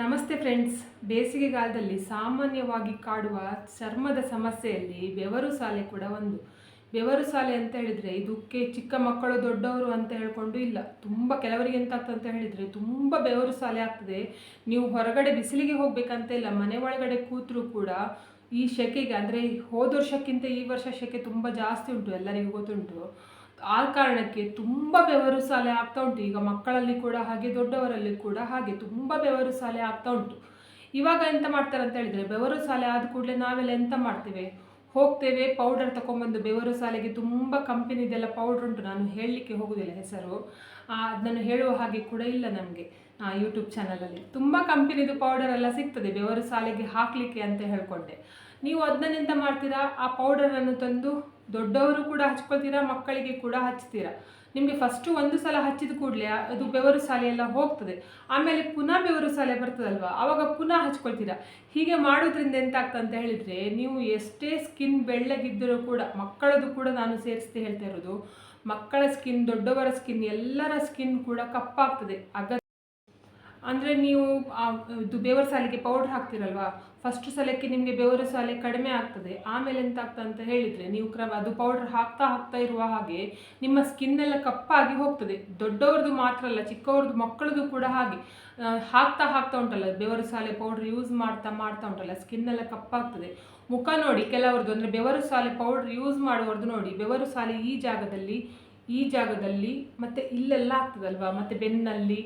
ನಮಸ್ತೆ ಫ್ರೆಂಡ್ಸ್. ಬೇಸಿಗೆಗಾಲದಲ್ಲಿ ಸಾಮಾನ್ಯವಾಗಿ ಕಾಡುವ ಚರ್ಮದ ಸಮಸ್ಯೆಯಲ್ಲಿ ಬೆವರು ಸಾಲೆ ಕೂಡ ಒಂದು. ಬೆವರು ಸಾಲೆ ಅಂತ ಹೇಳಿದರೆ ಇದಕ್ಕೆ ಚಿಕ್ಕ ಮಕ್ಕಳು ದೊಡ್ಡವರು ಅಂತ ಹೇಳ್ಕೊಂಡು ಇಲ್ಲ. ತುಂಬ ಕೆಲವರಿಗೆ ಎಂತ ಅಂತ ಹೇಳಿದರೆ ತುಂಬ ಬೆವರು ಸಾಲೆ ಆಗ್ತದೆ. ನೀವು ಹೊರಗಡೆ ಬಿಸಿಲಿಗೆ ಹೋಗಬೇಕಂತ ಇಲ್ಲ, ಮನೆ ಒಳಗಡೆ ಕೂತರೂ ಕೂಡ ಈ ಸೆಕೆಗೆ ಅಂದರೆ ಹೋದ ವರ್ಷಕ್ಕಿಂತ ಈ ವರ್ಷ ಸೆಕೆ ತುಂಬ ಜಾಸ್ತಿ ಉಂಟು, ಎಲ್ಲರಿಗೂ ಗೊತ್ತುಂಟು. ಆ ಕಾರಣಕ್ಕೆ ತುಂಬ ಬೆವರು ಸಾಲೆ ಆಗ್ತಾ ಉಂಟು. ಈಗ ಮಕ್ಕಳಲ್ಲಿ ಕೂಡ ಹಾಗೆ, ದೊಡ್ಡವರಲ್ಲಿ ಕೂಡ ಹಾಗೆ ತುಂಬ ಬೆವರು ಸಾಲೆ ಆಗ್ತಾ ಉಂಟು. ಇವಾಗ ಎಂತ ಮಾಡ್ತಾರೆ ಅಂತ ಹೇಳಿದ್ರೆ, ಬೆವರು ಸಾಲೆ ಆದ ಕೂಡಲೇ ನಾವೆಲ್ಲ ಎಂತ ಮಾಡ್ತೇವೆ? ಹೋಗ್ತೇವೆ ಪೌಡರ್ ತಗೊಂಬಂದು ಬೆವರು ಸಾಲೆಗೆ ತುಂಬ ಕಂಪೆನಿದೆಲ್ಲ ಪೌಡರ್ ಉಂಟು. ನಾನು ಹೇಳಲಿಕ್ಕೆ ಹೋಗೋದಿಲ್ಲ ಹೆಸರು. ಅದನ್ನು ಹೇಳುವ ಹಾಗೆ ಕೂಡ ಇಲ್ಲ ನಮಗೆ ಯೂಟ್ಯೂಬ್ ಚಾನಲಲ್ಲಿ ತುಂಬ ಕಂಪನಿದು ಪೌಡರ್ ಎಲ್ಲ ಸಿಗ್ತದೆ, ಬೆವರು ಸಾಲೆಗೆ ಹಾಕಲಿಕ್ಕೆ ಅಂತ ಹೇಳ್ಕೊಂಡೆ. ನೀವು ಅದನ್ನೆಂತ ಮಾಡ್ತೀರಾ? ಆ ಪೌಡರನ್ನು ತಂದು ದೊಡ್ಡವರು ಕೂಡ ಹಚ್ಕೊಳ್ತೀರಾ, ಮಕ್ಕಳಿಗೆ ಕೂಡ ಹಚ್ತೀರಾ? ನಿಮಗೆ ಫಸ್ಟು ಒಂದು ಸಲ ಹಚ್ಚಿದ ಕೂಡಲೇ ಅದು ಬೆವರು ಸಾಲೆ ಎಲ್ಲ ಹೋಗ್ತದೆ. ಆಮೇಲೆ ಪುನಃ ಬೆವರು ಸಾಲೆ ಬರ್ತದಲ್ವ? ಆವಾಗ ಪುನಃ ಹಚ್ಕೊಳ್ತೀರಾ? ಹೀಗೆ ಮಾಡೋದ್ರಿಂದ ಎಂತ ಆಗ್ತದೆ ಅಂತ ಹೇಳಿದರೆ, ನೀವು ಎಷ್ಟೇ ಸ್ಕಿನ್ ಬೆಳ್ಳಗಿದ್ದರೂ ಕೂಡ ಮಕ್ಕಳದು ಕೂಡ ನಾನು ಸೇರಿಸ್ತಿ ಹೇಳ್ತಾ ಇರೋದು, ಮಕ್ಕಳ ಸ್ಕಿನ್ ದೊಡ್ಡವರ ಸ್ಕಿನ್ ಎಲ್ಲರ ಸ್ಕಿನ್ ಕೂಡ ಕಪ್ಪಾಗ್ತದೆ. ಅಗ ಅಂದರೆ ನೀವು ಇದು ಬೆವರು ಸಾಲಿಗೆ ಪೌಡ್ರ್ ಹಾಕ್ತಿರಲ್ವಾ? ಫಸ್ಟ್ ಸಲಕ್ಕೆ ನಿಮಗೆ ಬೆವರು ಸಾಲೆ ಕಡಿಮೆ ಆಗ್ತದೆ. ಆಮೇಲೆ ಎಂತ ಆಗ್ತದೆ ಅಂತ ಹೇಳಿದರೆ ನೀವು ಕ್ರಮ, ಅದು ಪೌಡ್ರ್ ಹಾಕ್ತಾ ಹಾಕ್ತಾ ಇರುವ ಹಾಗೆ ನಿಮ್ಮ ಸ್ಕಿನ್ ಎಲ್ಲ ಕಪ್ಪಾಗಿ ಹೋಗ್ತದೆ. ದೊಡ್ಡವ್ರದ್ದು ಮಾತ್ರ ಅಲ್ಲ, ಚಿಕ್ಕವ್ರದ್ದು ಮಕ್ಕಳದ್ದು ಕೂಡ ಹಾಗೆ. ಹಾಕ್ತಾ ಹಾಕ್ತಾ ಉಂಟಲ್ಲ, ಬೆವರು ಸಾಲೆ ಪೌಡ್ರ್ ಯೂಸ್ ಮಾಡ್ತಾ ಮಾಡ್ತಾ ಉಂಟಲ್ಲ ಸ್ಕಿನ್ ಎಲ್ಲ ಕಪ್ಪಾಗ್ತದೆ. ಮುಖ ನೋಡಿ, ಕೆಲವ್ರದ್ದು ಅಂದರೆ ಬೆವರು ಸಾಲೆ ಪೌಡ್ರ್ ಯೂಸ್ ಮಾಡುವವ್ರದ್ದು ನೋಡಿ, ಬೆವರು ಸಾಲೆ ಈ ಜಾಗದಲ್ಲಿ ಈ ಜಾಗದಲ್ಲಿ ಮತ್ತು ಇಲ್ಲೆಲ್ಲ ಆಗ್ತದಲ್ವಾ? ಮತ್ತು ಬೆನ್ನಲ್ಲಿ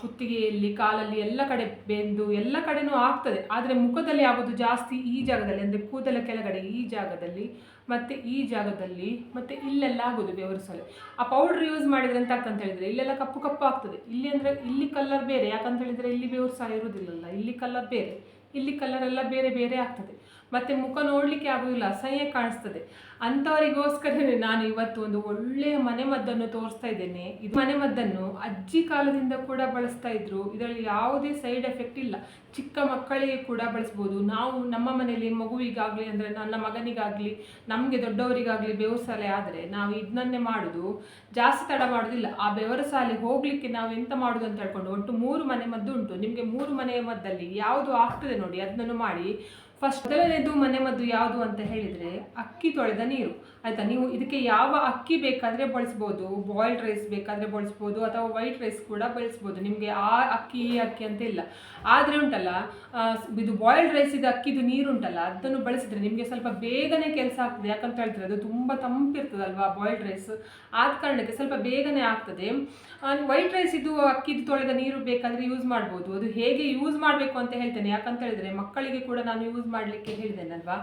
ಕುತ್ತಿಗೆಯಲ್ಲಿ, ಕಾಲಲ್ಲಿ ಎಲ್ಲ ಕಡೆ ಬೆಂದು ಎಲ್ಲ ಕಡೆನೂ ಆಗ್ತದೆ. ಆದರೆ ಮುಖದಲ್ಲಿ ಆಗೋದು ಜಾಸ್ತಿ ಈ ಜಾಗದಲ್ಲಿ, ಅಂದರೆ ಕೂದಲ ಕೆಳಗಡೆ ಈ ಜಾಗದಲ್ಲಿ, ಮತ್ತು ಈ ಜಾಗದಲ್ಲಿ, ಮತ್ತು ಇಲ್ಲೆಲ್ಲ ಆಗೋದು ಬೆವರು ಸೊಲೆ ಆ ಪೌಡ್ರ್ ಯೂಸ್ ಮಾಡಿದ್ರೆ ಆಗ್ತದೆ ಅಂತ ಹೇಳಿದರೆ, ಇಲ್ಲೆಲ್ಲ ಕಪ್ಪು ಕಪ್ಪು ಆಗ್ತದೆ. ಇಲ್ಲಿ ಅಂದರೆ ಇಲ್ಲಿ ಕಲರ್ ಬೇರೆ, ಯಾಕಂತ ಹೇಳಿದರೆ ಇಲ್ಲಿ ಬೆವರು ಸಹ ಇರೋದಿಲ್ಲಲ್ಲ ಇಲ್ಲಿ ಕಲರ್ ಬೇರೆ, ಇಲ್ಲಿ ಕಲರ್ ಎಲ್ಲ ಬೇರೆ ಬೇರೆ ಆಗ್ತದೆ. ಮತ್ತು ಮುಖ ನೋಡಲಿಕ್ಕೆ ಆಗೋದಿಲ್ಲ, ಅಸಹ್ಯ ಕಾಣಿಸ್ತದೆ. ಅಂಥವರಿಗೋಸ್ಕರನೇ ನಾನು ಇವತ್ತು ಒಂದು ಒಳ್ಳೆಯ ಮನೆಮದ್ದನ್ನು ತೋರಿಸ್ತಾ ಇದ್ದೇನೆ. ಇದು ಮನೆಮದ್ದನ್ನು ಅಜ್ಜಿ ಕಾಲದಿಂದ ಕೂಡ ಬಳಸ್ತಾ ಇದ್ರು. ಇದರಲ್ಲಿ ಯಾವುದೇ ಸೈಡ್ ಎಫೆಕ್ಟ್ ಇಲ್ಲ. ಚಿಕ್ಕ ಮಕ್ಕಳಿಗೆ ಕೂಡ ಬಳಸ್ಬೋದು. ನಾವು ನಮ್ಮ ಮನೆಯಲ್ಲಿ ಮಗುವಿಗಾಗಲಿ ಅಂದರೆ ನನ್ನ ಮಗನಿಗಾಗಲಿ, ನಮಗೆ ದೊಡ್ಡವರಿಗಾಗಲಿ ಬೆವರು ಸಾಲೆ ಆದರೆ ನಾವು ಇದನ್ನೇ ಮಾಡೋದು. ಜಾಸ್ತಿ ತಡ ಮಾಡೋದಿಲ್ಲ. ಆ ಬೆವರು ಸಾಲೆ ಹೋಗಲಿಕ್ಕೆ ನಾವು ಎಂತ ಮಾಡೋದು ಅಂತ ಹೇಳ್ಕೊಂಡು ಒಟ್ಟು ಮೂರು ಮನೆ ಮದ್ದು ಉಂಟು ನಿಮಗೆ ಮೂರು ಮನೆಯ ಮದ್ದಲ್ಲಿ ಯಾವುದು ಆಗ್ತದೆ ನೋಡಿ, ಅದನ್ನು ಮಾಡಿ ಫಸ್ಟ್ ಮೊದಲನೇದು, ಮನೆ ಮದ್ದು ಯಾವುದು ಅಂತ ಹೇಳಿದರೆ ಅಕ್ಕಿ ತೊಳೆದ ನೀರು. ಆಯಿತಾ? ನೀವು ಇದಕ್ಕೆ ಯಾವ ಅಕ್ಕಿ ಬೇಕಾದರೆ ಬಳಸ್ಬೋದು. ಬಾಯ್ಲ್ಡ್ ರೈಸ್ ಬೇಕಾದರೆ ಬಳಸ್ಬೋದು ಅಥವಾ ವೈಟ್ ರೈಸ್ ಕೂಡ ಬಳಸ್ಬೋದು. ನಿಮಗೆ ಆ ಅಕ್ಕಿ, ಈ ಅಕ್ಕಿ ಅಂತ ಇಲ್ಲ. ಆದರೆ ಉಂಟಲ್ಲ ಇದು ಬಾಯ್ಲ್ಡ್ ರೈಸ್ ಇದು ಅಕ್ಕಿದು ನೀರು ಉಂಟಲ್ಲ, ಅದನ್ನು ಬಳಸಿದ್ರೆ ನಿಮಗೆ ಸ್ವಲ್ಪ ಬೇಗನೆ ಕೆಲಸ ಆಗ್ತದೆ. ಯಾಕಂತ ಹೇಳಿದ್ರೆ ಅದು ತುಂಬ ತಂಪಿರ್ತದಲ್ವಾ ಬಾಯ್ಲ್ಡ್ ರೈಸ್ ಆದ ಕಾರಣಕ್ಕೆ ಸ್ವಲ್ಪ ಬೇಗನೆ ಆಗ್ತದೆ. ವೈಟ್ ರೈಸ್ ಇದು ಅಕ್ಕಿದು ತೊಳೆದ ನೀರು ಬೇಕಾದರೆ ಯೂಸ್ ಮಾಡ್ಬೋದು. ಅದು ಹೇಗೆ ಯೂಸ್ ಮಾಡಬೇಕು ಅಂತ ಹೇಳ್ತೇನೆ. ಯಾಕಂತ ಹೇಳಿದ್ರೆ, ಮಕ್ಕಳಿಗೆ ಕೂಡ ನಾನು ಯೂಸ್ ಮಾಡಲಿಕ್ಕೆ ಹೇಳಿದೆನಲ್ವಾ?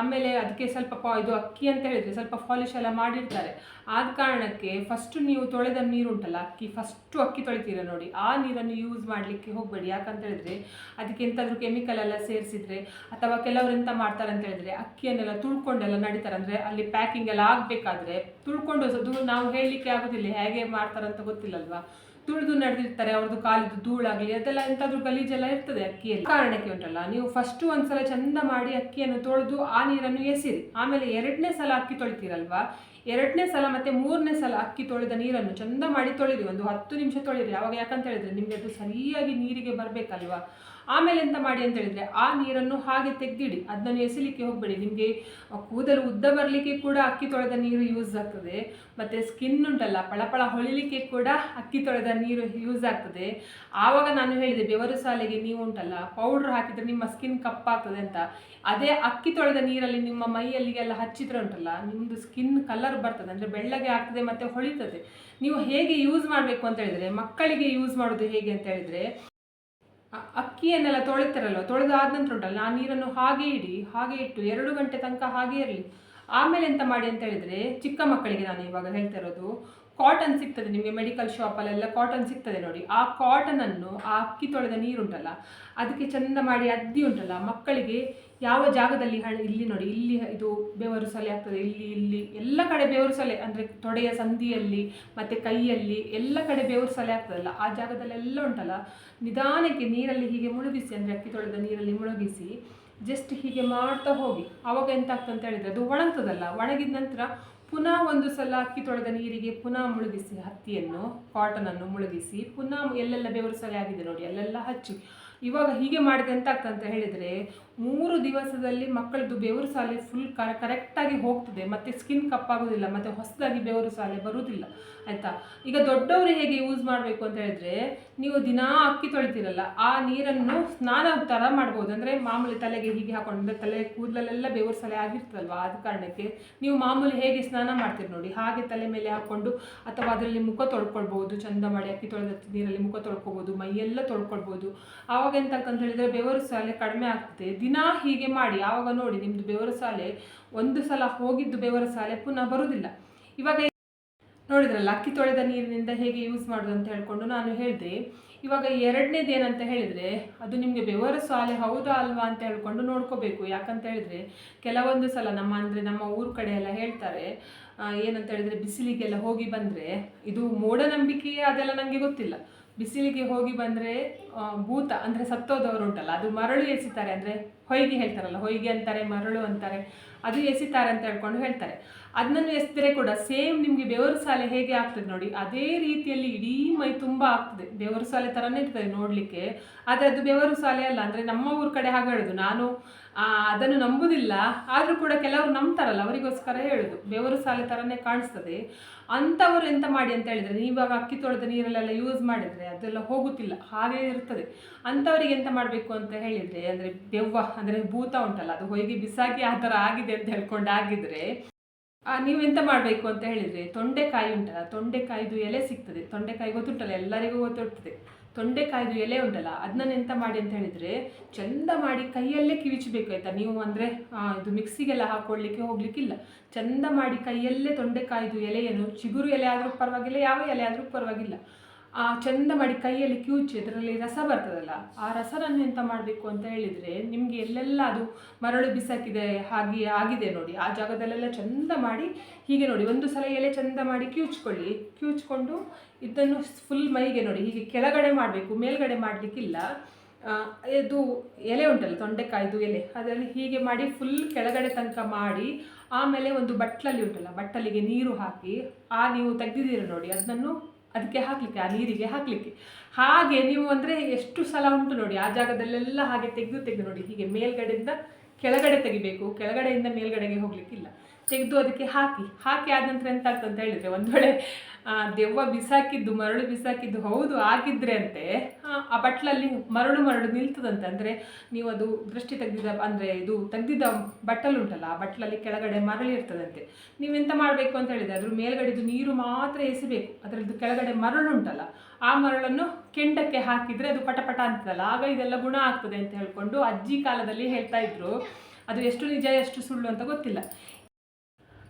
ಆಮೇಲೆ ಅದಕ್ಕೆ ಸ್ವಲ್ಪ ಪಾ ಇದು ಅಕ್ಕಿ ಅಂತ ಹೇಳಿದರೆ, ಸ್ವಲ್ಪ ಪಾಲಿಶ್ ಎಲ್ಲ ಮಾಡಿರ್ತಾರೆ. ಆದ ಕಾರಣಕ್ಕೆ ಫಸ್ಟು ನೀವು ತೊಳೆದ ನೀರು ಉಂಟಲ್ಲ, ಅಕ್ಕಿ ಫಸ್ಟು ಅಕ್ಕಿ ತೊಳಿತೀರ ನೋಡಿ. ಆ ನೀರನ್ನು ಯೂಸ್ ಮಾಡಲಿಕ್ಕೆ ಹೋಗಬೇಡಿ. ಯಾಕಂತ ಹೇಳಿದ್ರೆ ಅದಕ್ಕೆ ಎಂಥಾದರೂ ಕೆಮಿಕಲ್ ಎಲ್ಲ ಸೇರಿಸಿದರೆ ಅಥವಾ ಕೆಲವರು ಎಂತ ಮಾಡ್ತಾರೆ ಅಂತ ಹೇಳಿದ್ರೆ ಅಕ್ಕಿಯನ್ನೆಲ್ಲ ತುಳ್ಕೊಂಡೆಲ್ಲ ನಡೀತಾರೆ. ಅಂದರೆ ಅಲ್ಲಿ ಪ್ಯಾಕಿಂಗ್ ಎಲ್ಲ ಆಗಬೇಕಾದ್ರೆ ತುಳ್ಕೊಂಡು ಅದು ನಾವು ಹೇಳಲಿಕ್ಕೆ ಆಗೋದಿಲ್ಲ. ಹೇಗೆ ಮಾಡ್ತಾರಂತ ಗೊತ್ತಿಲ್ಲಲ್ವಾ? ತುಳಿದು ನಡೆದಿರ್ತಾರೆ, ಅವ್ರದ್ದು ಕಾಲಿದ್ದು ಧೂಳಾಗಲಿ, ಅದೆಲ್ಲ ಎಂತಾದ್ರೂ ಗಲೀಜೆಲ್ಲ ಇರ್ತದೆ ಅಕ್ಕಿಯಲ್ಲಿ. ಕಾರಣಕ್ಕೆ ಉಂಟಲ್ಲ, ನೀವು ಫಸ್ಟ್ ಒಂದ್ಸಲ ಚಂದ ಮಾಡಿ ಅಕ್ಕಿಯನ್ನು ತೊಳೆದು ಆ ನೀರನ್ನು ಎಸಿರಿ. ಆಮೇಲೆ ಎರಡನೇ ಸಲ ಅಕ್ಕಿ ತೊಳಿತೀರಲ್ವಾ? ಎರಡನೇ ಸಲ ಮತ್ತೆ ಮೂರನೇ ಸಲ ಅಕ್ಕಿ ತೊಳೆದ ನೀರನ್ನು ಚಂದ ಮಾಡಿ ತೊಳಿರಿ. ಒಂದು ಹತ್ತು ನಿಮಿಷ ತೊಳಿರಿ. ಅವಾಗ ಯಾಕಂತ ಹೇಳಿದ್ರೆ ನಿಮಗೆ ಅದು ಸರಿಯಾಗಿ ನೀರಿಗೆ ಬರಬೇಕಲ್ವಾ? ಆಮೇಲೆ ಎಂತ ಮಾಡಿ ಅಂತ ಹೇಳಿದ್ರೆ, ಆ ನೀರನ್ನು ಹಾಗೆ ತೆಗ್ದಿಡಿ ಅದನ್ನು ಎಸಿಲಿಕ್ಕೆ ಹೋಗಬೇಡಿ. ನಿಮಗೆ ಕೂದಲು ಉದ್ದ ಬರಲಿಕ್ಕೆ ಕೂಡ ಅಕ್ಕಿ ತೊಳೆದ ನೀರು ಯೂಸ್ ಆಗ್ತದೆ. ಮತ್ತು ಸ್ಕಿನ್ ಉಂಟಲ್ಲ, ಪಳಪಳ ಹೊಳಿಲಿಕ್ಕೆ ಕೂಡ ಅಕ್ಕಿ ತೊಳೆದ ನೀರು ಯೂಸ್ ಆಗ್ತದೆ. ಆವಾಗ ನಾನು ಹೇಳಿದೆ, ಬೆವರು ಸಾಲೆಗೆ ನೀವು ಉಂಟಲ್ಲ ಪೌಡ್ರ್ ಹಾಕಿದರೆ ನಿಮ್ಮ ಸ್ಕಿನ್ ಕಪ್ಪಾಗ್ತದೆ ಅಂತ. ಅದೇ ಅಕ್ಕಿ ತೊಳೆದ ನೀರಲ್ಲಿ ನಿಮ್ಮ ಮೈಯಲ್ಲಿಗೆಲ್ಲ ಹಚ್ಚಿದ್ರೆ ಉಂಟಲ್ಲ ನಿಮ್ಮದು ಸ್ಕಿನ್ ಕಲರ್ ಬರ್ತದೆ. ಅಂದರೆ ಬೆಳ್ಳಗೆ ಆಗ್ತದೆ ಮತ್ತು ಹೊಳಿತದೆ. ನೀವು ಹೇಗೆ ಯೂಸ್ ಮಾಡಬೇಕು ಅಂತ ಹೇಳಿದರೆ, ಮಕ್ಕಳಿಗೆ ಯೂಸ್ ಮಾಡೋದು ಹೇಗೆ ಅಂತ ಹೇಳಿದರೆ ಅಕ್ಕಿಯನ್ನೆಲ್ಲ ತೊಳಿತಾರಲ್ವ? ತೊಳೆದು ಆದ ನಂತರ ಉಂಟಲ್ಲ ಆ ನೀರನ್ನು ಹಾಗೆ ಇಡಿ, ಹಾಗೆ ಇಟ್ಟು ಎರಡು ಗಂಟೆ ತನಕ ಹಾಗೆ ಇರಲಿ. ಆಮೇಲೆ ಎಂತ ಮಾಡಿ ಅಂತ ಹೇಳಿದರೆ ಚಿಕ್ಕ ಮಕ್ಕಳಿಗೆ ನಾನು ಇವಾಗ ಹೇಳ್ತಾ ಇರೋದು ಕಾಟನ್ ಸಿಗ್ತದೆ ನಿಮಗೆ ಮೆಡಿಕಲ್ ಶಾಪಲ್ಲೆಲ್ಲ ಕಾಟನ್ ಸಿಗ್ತದೆ ನೋಡಿ. ಆ ಕಾಟನನ್ನು ಆ ಅಕ್ಕಿ ತೊಳೆದ ನೀರುಂಟಲ್ಲ, ಅದಕ್ಕೆ ಚಂದ ಮಾಡಿ ಅದ್ದಿ ಉಂಟಲ್ಲ, ಮಕ್ಕಳಿಗೆ ಯಾವ ಜಾಗದಲ್ಲಿ ಹಳ್ಳಿ ಇಲ್ಲಿ ನೋಡಿ, ಇಲ್ಲಿ ಇದು ಬೆವರು ಸಲೆ ಆಗ್ತದೆ, ಇಲ್ಲಿ ಇಲ್ಲಿ, ಎಲ್ಲ ಕಡೆ ಬೆವರು ಸಲೆ ಅಂದರೆ ತೊಡೆಯ ಸಂಧಿಯಲ್ಲಿ ಮತ್ತು ಕೈಯಲ್ಲಿ ಎಲ್ಲ ಕಡೆ ಬೆವರು ಸಲೆ ಆಗ್ತದಲ್ಲ, ಆ ಜಾಗದಲ್ಲೆಲ್ಲ ಉಂಟಲ್ಲ, ನಿಧಾನಕ್ಕೆ ನೀರಲ್ಲಿ ಹೀಗೆ ಮುಳುಗಿಸಿ, ಅಂದರೆ ಅಕ್ಕಿ ತೊಳೆದ ನೀರಲ್ಲಿ ಮುಳುಗಿಸಿ ಜಸ್ಟ್ ಹೀಗೆ ಮಾಡ್ತಾ ಹೋಗಿ. ಆವಾಗ ಎಂತ ಆಗ್ತದೆ ಅಂತ ಹೇಳಿದರೆ, ಅದು ಒಣಗ್ತದಲ್ಲ, ಒಣಗಿದ ನಂತರ ಪುನಃ ಒಂದು ಸಲ ಅಕ್ಕಿ ತೊಳೆದ ನೀರಿಗೆ ಪುನಃ ಮುಳುಗಿಸಿ, ಹತ್ತಿಯನ್ನು ಕಾಟನನ್ನು ಮುಳುಗಿಸಿ, ಪುನಃ ಎಲ್ಲೆಲ್ಲ ಬೆವರು ಸಲೆ ಆಗಿದೆ ನೋಡಿ, ಅಲ್ಲೆಲ್ಲ ಹಚ್ಚಿ. ಇವಾಗ ಹೀಗೆ ಮಾಡಿದೆ ಅಂತ ಹೇಳಿದರೆ ಮೂರು ದಿವಸದಲ್ಲಿ ಮಕ್ಕಳದ್ದು ಬೆವರು ಸಾಲೆ ಫುಲ್ ಕರ ಕರೆಕ್ಟಾಗಿ ಹೋಗ್ತದೆ. ಮತ್ತು ಸ್ಕಿನ್ ಕಪ್ಪಾಗೋದಿಲ್ಲ ಮತ್ತು ಹೊಸದಾಗಿ ಬೆವರು ಸಾಲೆ ಬರುವುದಿಲ್ಲ ಆಯಿತಾ? ಈಗ ದೊಡ್ಡವರು ಹೇಗೆ ಯೂಸ್ ಮಾಡಬೇಕು ಅಂತ ಹೇಳಿದ್ರೆ, ನೀವು ದಿನಾ ಅಕ್ಕಿ ತೊಳಿತೀರಲ್ಲ, ಆ ನೀರನ್ನು ಸ್ನಾನ ಥರ ಮಾಡ್ಬೋದು. ಅಂದರೆ ಮಾಮೂಲಿ ತಲೆಗೆ ಹೀಗೆ ಹಾಕೊಂಡು, ಅಂದ್ರೆ ತಲೆ ಕೂದಲಲ್ಲೆಲ್ಲ ಬೆವರು ಸಾಲೆ ಆಗಿರ್ತದಲ್ವ? ಆದ ಕಾರಣಕ್ಕೆ ನೀವು ಮಾಮೂಲಿ ಹೇಗೆ ಸ್ನಾನ ಮಾಡ್ತೀರಿ ನೋಡಿ. ಹಾಗೆ ತಲೆ ಮೇಲೆ ಹಾಕ್ಕೊಂಡು ಅಥವಾ ಅದರಲ್ಲಿ ಮುಖ ತೊಳ್ಕೊಳ್ಬೋದು. ಚಂದ ಮಾಡಿ ಅಕ್ಕಿ ತೊಳೆದ ನೀರಲ್ಲಿ ಮುಖ ತೊಳ್ಕೊಬೋದು, ಮೈಯೆಲ್ಲ ತೊಳ್ಕೊಳ್ಬೋದು. ಆವಾಗ ಎಂತ ಹೇಳಿದ್ರೆ ಬೆವರು ಸಾಲೆ ಕಡಿಮೆ ಆಗ್ತದೆ. ದಿನಾ ಹೀಗೆ ಮಾಡಿ, ಆವಾಗ ನೋಡಿ ನಿಮ್ಮದು ಬೆವರ ಸಾಲೆ, ಒಂದು ಸಲ ಹೋಗಿದ್ದು ಬೆವರ ಸಾಲೆ ಪುನಃ ಬರುವುದಿಲ್ಲ ಇವಾಗ ನೋಡಿದ್ರಲ್ಲ, ಅಕ್ಕಿ ತೊಳೆದ ನೀರಿನಿಂದ ಹೇಗೆ ಯೂಸ್ ಮಾಡೋದು ಅಂತ ಹೇಳ್ಕೊಂಡು ನಾನು ಹೇಳಿದೆ. ಇವಾಗ ಎರಡನೇದು ಏನಂತ ಹೇಳಿದರೆ, ಅದು ನಿಮಗೆ ಬೆವರ ಸಾಲೆ ಹೌದಾ ಅಲ್ವಾ ಅಂತ ಹೇಳ್ಕೊಂಡು ನೋಡ್ಕೋಬೇಕು. ಯಾಕಂತ ಹೇಳಿದರೆ, ಕೆಲವೊಂದು ಸಲ ನಮ್ಮ ಅಂದರೆ ನಮ್ಮ ಊರು ಕಡೆ ಎಲ್ಲ ಹೇಳ್ತಾರೆ ಏನಂತ ಹೇಳಿದರೆ ಬಿಸಿಲಿಗೆಲ್ಲ ಹೋಗಿ ಬಂದರೆ, ಇದು ಮೂಢನಂಬಿಕೆ ಅದೆಲ್ಲ ನನಗೆ ಗೊತ್ತಿಲ್ಲ. ಬಿಸಿಲಿಗೆ ಹೋಗಿ ಬಂದರೆ ಭೂತ ಅಂದರೆ ಸತ್ತೋದವರು ಉಂಟಲ್ಲ ಅದು ಮರಳು ಎಸಿತಾರೆ ಅಂದರೆ ಹೊಯ್ಗೆ ಹೇಳ್ತಾರಲ್ಲ ಹೊಯ್ಗೆ ಅಂತಾರೆ ಮರಳು ಅಂತಾರೆ ಅದು ಎಸಿತಾರೆ ಅಂತ ಹೇಳ್ಕೊಂಡು ಹೇಳ್ತಾರೆ. ಅದನ್ನು ಎಸ್ತಿದ್ರೆ ಕೂಡ ಸೇಮ್ ನಿಮಗೆ ಬೆವರು ಸಾಲೆ ಹೇಗೆ ಆಗ್ತದೆ ನೋಡಿ, ಅದೇ ರೀತಿಯಲ್ಲಿ ಇಡೀ ಮೈ ತುಂಬ ಆಗ್ತದೆ. ಬೆವರು ಸಾಲೆ ಥರನೇ ಇರ್ತದೆ ನೋಡಲಿಕ್ಕೆ. ಆದರೆ ಅದು ಬೆವರು ಸಾಲೆ ಅಲ್ಲ, ಅಂದರೆ ನಮ್ಮ ಊರ ಕಡೆ ಹಾಗೆ ಹೇಳೋದು. ನಾನು ಅದನ್ನು ನಂಬುದಿಲ್ಲ. ಆದರೂ ಕೂಡ ಕೆಲವರು ನಂಬ್ತಾರಲ್ಲ, ಅವರಿಗೋಸ್ಕರ ಹೇಳೋದು. ಬೆವರು ಸಾಲೆ ಥರನೇ ಕಾಣಿಸ್ತದೆ. ಅಂಥವ್ರು ಎಂತ ಮಾಡಿ ಅಂತ ಹೇಳಿದರೆ ನೀವಾಗ ಅಕ್ಕಿ ತೊಳೆದ ನೀರಲ್ಲೆಲ್ಲ ಯೂಸ್ ಮಾಡಿದರೆ ಅದೆಲ್ಲ ಹೋಗುತ್ತಿಲ್ಲ, ಹಾಗೇ ಇರ್ತದೆ. ಅಂಥವರಿಗೆ ಎಂತ ಮಾಡಬೇಕು ಅಂತ ಹೇಳಿದರೆ, ಅಂದರೆ ಬೆವ್ವ, ಅಂದರೆ ಭೂತ ಉಂಟಲ್ಲ, ಅದು ಹೊಯ್ಗೆ ಬಿಸಾಕಿ ಆ ಥರ ಆಗಿದೆ ಅಂತ ಹೇಳ್ಕೊಂಡು ಆಗಿದ್ರೆ ನೀವೆಂತ ಮಾಡಬೇಕು ಅಂತ ಹೇಳಿದರೆ, ತೊಂಡೆಕಾಯಿ ಉಂಟಲ್ಲ, ತೊಂಡೆಕಾಯಿದು ಎಲೆ ಸಿಗ್ತದೆ. ತೊಂಡೆಕಾಯಿ ಗೊತ್ತುಂಟಲ್ಲ, ಎಲ್ಲರಿಗೂ ಗೊತ್ತಿರ್ತದೆ ತೊಂಡೆಕಾಯ್ದು ಎಲೆ ಉಂಟಲ್ಲ, ಅದನ್ನ ಎಂತ ಮಾಡಿ ಅಂತ ಹೇಳಿದರೆ, ಚಂದ ಮಾಡಿ ಕೈಯಲ್ಲೇ ಕಿವಿಚಬೇಕು, ಆಯಿತಾ? ನೀವು ಅಂದರೆ ಇದು ಮಿಕ್ಸಿಗೆಲ್ಲ ಹಾಕೊಳ್ಳಿಕ್ಕೆ ಹೋಗ್ಲಿಕ್ಕಿಲ್ಲ. ಚಂದ ಮಾಡಿ ಕೈಯಲ್ಲೇ ತೊಂಡೆಕಾಯಿದು ಎಲೆಯನ್ನು, ಚಿಗುರು ಎಲೆ ಆದರೂ ಪರವಾಗಿಲ್ಲ, ಯಾವ ಎಲೆ ಆದರೂ ಪರವಾಗಿಲ್ಲ. ಚಂದ ಮಾಡಿ ಕೈಯಲ್ಲಿ ಕಿವುಚಿ ಅದರಲ್ಲಿ ರಸ ಬರ್ತದಲ್ಲ, ಆ ರಸನನ್ನು ಎಂತ ಮಾಡಬೇಕು ಅಂತ ಹೇಳಿದರೆ ನಿಮಗೆ ಎಲ್ಲೆಲ್ಲ ಅದು ಮರಳು ಬಿಸಾಕಿದೆ ಹಾಗೆ ಆಗಿದೆ ನೋಡಿ. ಆ ಜಾಗದಲ್ಲೆಲ್ಲ ಚಂದ ಮಾಡಿ ಹೀಗೆ ನೋಡಿ. ಒಂದು ಸಲ ಎಲೆ ಚಂದ ಮಾಡಿ ಕಿವುಚ್ಕೊಳ್ಳಿ ಕ್ಯೂಚ್ಕೊಂಡು ಇದನ್ನು ಫುಲ್ ಮೈಗೆ ನೋಡಿ. ಹೀಗೆ ಕೆಳಗಡೆ ಮಾಡಬೇಕು, ಮೇಲ್ಗಡೆ ಮಾಡಲಿಕ್ಕಿಲ್ಲ. ಇದು ಎಲೆ ಉಂಟಲ್ಲ, ತೊಂಡೆಕಾಯ್ದು ಎಲೆ. ಅದರಲ್ಲಿ ಹೀಗೆ ಮಾಡಿ ಫುಲ್ ಕೆಳಗಡೆ ತನಕ ಮಾಡಿ, ಆಮೇಲೆ ಒಂದು ಬಟ್ಲಲ್ಲಿ ಉಂಟಲ್ಲ, ಬಟ್ಟಲಿಗೆ ನೀರು ಹಾಕಿ, ಆ ನೀವು ತೆಗೆದಿದ್ದೀರ ನೋಡಿ, ಅದನ್ನು ಅದಕ್ಕೆ ಹಾಕಲಿಕ್ಕೆ, ಆ ನೀರಿಗೆ ಹಾಕಲಿಕ್ಕೆ. ಹಾಗೆ ನೀವು ಅಂದರೆ ಎಷ್ಟು ಸಲ ಉಂಟು ನೋಡಿ, ಆ ಜಾಗದಲ್ಲೆಲ್ಲ ಹಾಗೆ ತೆಗೆದು ತೆಗೆದು ನೋಡಿ, ಹೀಗೆ ಮೇಲ್ಗಡೆಯಿಂದ ಕೆಳಗಡೆ ತೆಗಿಬೇಕು, ಕೆಳಗಡೆಯಿಂದ ಮೇಲ್ಗಡೆಗೆ ಹೋಗ್ಲಿಕ್ಕಿಲ್ಲ. ತೆಗೆದು ಅದಕ್ಕೆ ಹಾಕಿ ಹಾಕಿ ಆದ ನಂತರ ಎಂತ ಆಗ್ತದೆ ಅಂತ ಹೇಳಿದರೆ ಒಂದು ವೇಳೆ ದೆವ್ವ ಬಿಸಾಕಿದ್ದು ಮರಳು ಬಿಸಾಕಿದ್ದು ಹೌದು ಆಗಿದ್ರೆ ಅಂತೆ ಆ, ಬಟ್ಲಲ್ಲಿ ಮರಳು ಮರಳು ನಿಲ್ತದಂತೆ. ಅಂದರೆ ನೀವು ಅದು ದೃಷ್ಟಿ ತೆಗೆದಿದ್ದ ಅಂದರೆ ಇದು ತೆಗೆದಿದ್ದ ಬಟ್ಟಲು ಉಂಟಲ್ಲ ಆ ಬಟ್ಲಲ್ಲಿ ಕೆಳಗಡೆ ಮರಳು ಇರ್ತದಂತೆ. ನೀವೆಂತ ಮಾಡಬೇಕು ಅಂತ ಹೇಳಿದರೆ ಅದ್ರ ಮೇಲ್ಗಡೆದು ನೀರು ಮಾತ್ರ ಎಸಿಬೇಕು. ಅದರದ್ದು ಕೆಳಗಡೆ ಮರಳು ಉಂಟಲ್ಲ ಆ ಮರಳನ್ನು ಕೆಂಡಕ್ಕೆ ಹಾಕಿದರೆ ಅದು ಪಟಪಟ ಅಂತದಲ್ಲ ಆಗ ಇದೆಲ್ಲ ಗುಣ ಆಗ್ತದೆ ಅಂತ ಹೇಳ್ಕೊಂಡು ಅಜ್ಜಿ ಕಾಲದಲ್ಲಿ ಹೇಳ್ತಾ ಇದ್ರು. ಅದು ಎಷ್ಟು ನಿಜ ಎಷ್ಟು ಸುಳ್ಳು ಅಂತ ಗೊತ್ತಿಲ್ಲ.